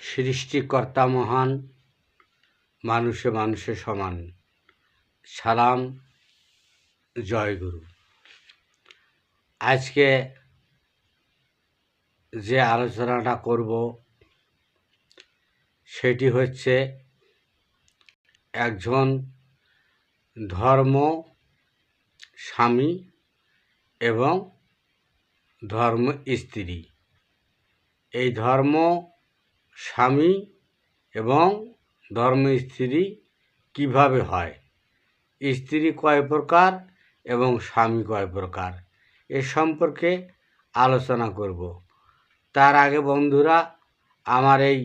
সৃষ্টিকর্তা মহান, মানুষে মানুষে সমান। সালাম জয়গুরু আজকে যে আলোচনাটা করব, সেটি হচ্ছে একজন ধর্ম স্বামী এবং ধর্ম স্ত্রী। এই ধর্ম স্বামী এবং ধর্ম স্ত্রী কীভাবে হয়? স্ত্রী কয় প্রকার এবং স্বামী কয় প্রকার? এ সম্পর্কে আলোচনা করব। তার আগে বন্ধুরা, আমার এই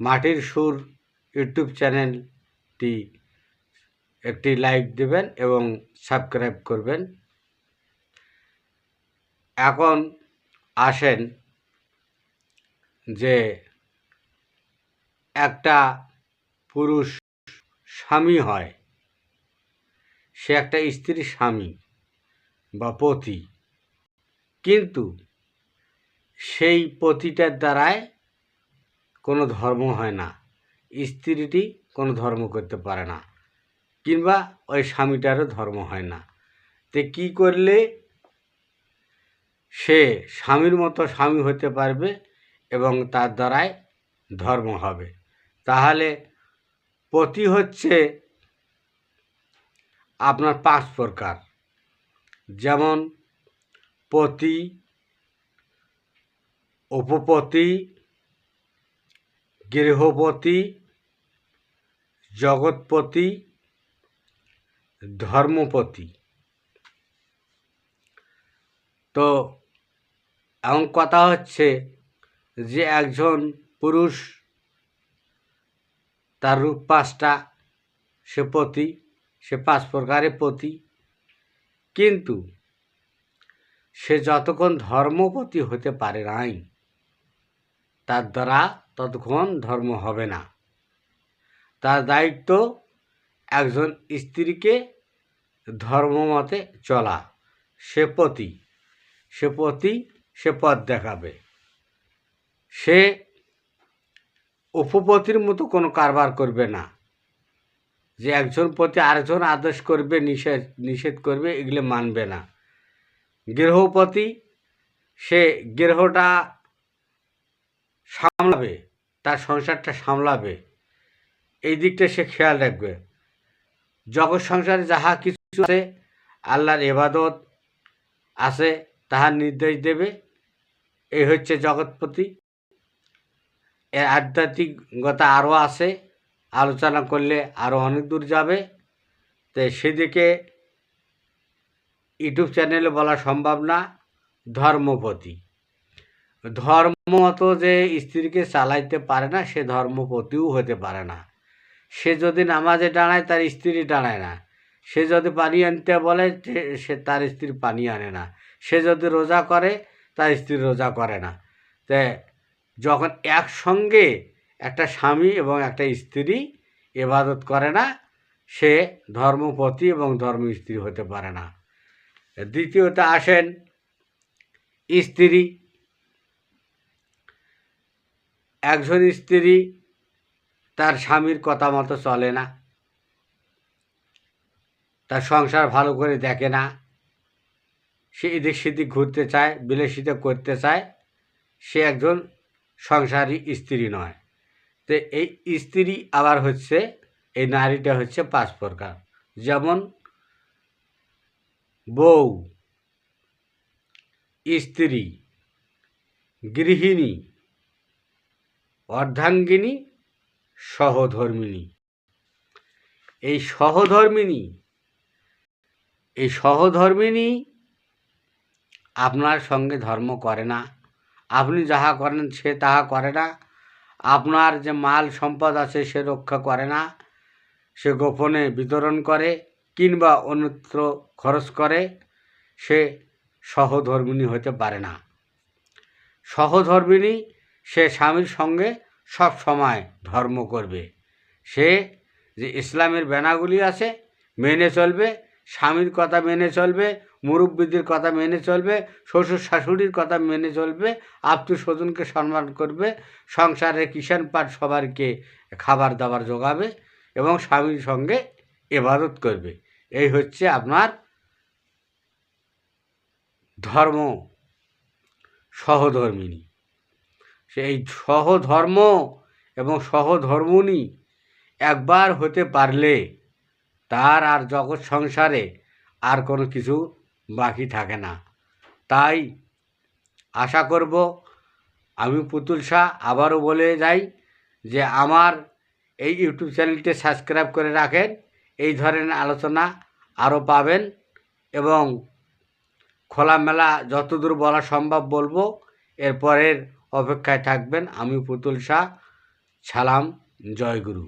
মাটির সুর ইউটিউব চ্যানেলটি একটি লাইক দেবেন এবং সাবস্ক্রাইব করবেন। এখন আসেন যে একটা পুরুষ স্বামী হয়। সে একটা স্ত্রী স্বামী বা পতি। কিন্তু সেই পতিটার দ্বারায় কোনো ধর্ম হয় না। স্ত্রীটি কোনো ধর্ম করতে পারে না কিংবা ওই স্বামীটারও ধর্ম হয় না। তে কী করলে সে স্বামীর মতো স্বামী হতে পারবে এবং তার দ্বারাই ধর্ম হবে। তাহলে পতি হচ্ছে আপনার পাঁচ প্রকার। যেমন পতি, উপপতি, গৃহপতি, জগৎপতি, ধর্মপতি। তো এমন কথা হচ্ছে যে একজন পুরুষ, তার রূপ পাঁচটা, সে পতি, সে পাঁচ প্রকারে পতি। কিন্তু সে যতক্ষণ ধর্মপতি হতে পারে নাই, তার দ্বারা ততক্ষণ ধর্ম হবে না। তার দায়িত্ব একজন স্ত্রীকে ধর্মমতে চলা। সে পতি সে পতি, সে পথ দেখাবে। সে উপপতির মতো কোনো কারবার করবে না। যে একজন প্রতি আরেকজন আদেশ করবে, নিষেধ নিষেধ করবে, এগুলো মানবে না। গৃহপতি সে গৃহটা সামলাবে, তার সংসারটা সামলাবে। এই দিকটা সে খেয়াল রাখবে। জগৎ সংসারে যাহা কিছু আছে, আল্লাহর এবাদত আছে তাহার নির্দেশ দেবে। এই হচ্ছে জগৎপতি। এর আধ্যাত্মিকতা আরও আছে, আলোচনা করলে আরও অনেক দূর যাবে। তো সেদিকে ইউটিউব চ্যানেলে বলা সম্ভব না, ধর্মপতি। ধর্মমত যে স্ত্রীকে চালাইতে পারে না, সে ধর্মপতিও হতে পারে না। সে যদি নামাজে দাঁড়ায়, তার স্ত্রী দাঁড়ায় না। সে যদি পানি আনতে বলে সে তার স্ত্রী পানি আনে না। সে যদি রোজা করে, তার স্ত্রী রোজা করে না। তে যখন একসঙ্গে একটা স্বামী এবং একটা স্ত্রী এবাদত করে না, সে ধর্মপতি এবং ধর্ম স্ত্রী হতে পারে না। দ্বিতীয়ত আসেন স্ত্রী। একজন স্ত্রী তার স্বামীর কথা মতো চলে না, তার সংসার ভালো করে দেখে না, সে এদিক সেদিক ঘুরতে চায়, বিলাসিতা করতে চায়। সে একজন সংসারী স্ত্রী নয়। তো এই স্ত্রী আবার হচ্ছে, এই নারীটা হচ্ছে পাঁচ প্রকার। যেমন বউ, স্ত্রী, গৃহিণী, অর্ধাঙ্গিনী, সহধর্মিনী। এই সহধর্মিনী এই সহধর্মিনী আপনার সঙ্গে ধর্ম করে না। আপনি যাহা করেন সে তাহা করে না। আপনার যে মাল সম্পদ আছে সে রক্ষা করে না। সে গোপনে বিতরণ করে কিংবা অন্যত্র খরচ করে। সে সহধর্মিনী হতে পারে না। সহধর্মিনী সে স্বামীর সঙ্গে সব সময় ধর্ম করবে। সে যে ইসলামের ব্যানাগুলি আছে, মেনে চলবে স্বামীর কথা মেনে চলবে, মুরব্বীদের কথা মেনে চলবে, শ্বশুর শাশুড়ির কথা মেনে চলবে, আত্মীয় স্বজনকে সম্মান করবে, সংসারে কিষাণ পাট সবারকে খাবার দাবার যোগাবে এবং স্বামীর সঙ্গে এবাদত করবে। এই হচ্ছে আপনার ধর্ম সহধর্মিনী। সেই সহধর্ম এবং সহধর্মণী একবার হতে পারলে তার আর জগৎ সংসারে আর কোনো কিছু বাকি থাকে না। তাই আশা করব, আমি পুতুল শাহ আবারও বলে যাই যে আমার এই ইউটিউব চ্যানেলটি সাবস্ক্রাইব করে রাখেন, এই ধরনের আলোচনা আরও পাবেন এবং খোলামেলা যতদূর বলা সম্ভব বলব, এরপরের অপেক্ষায় থাকবেন আমি পুতুল শাহ। সালাম জয়গুরু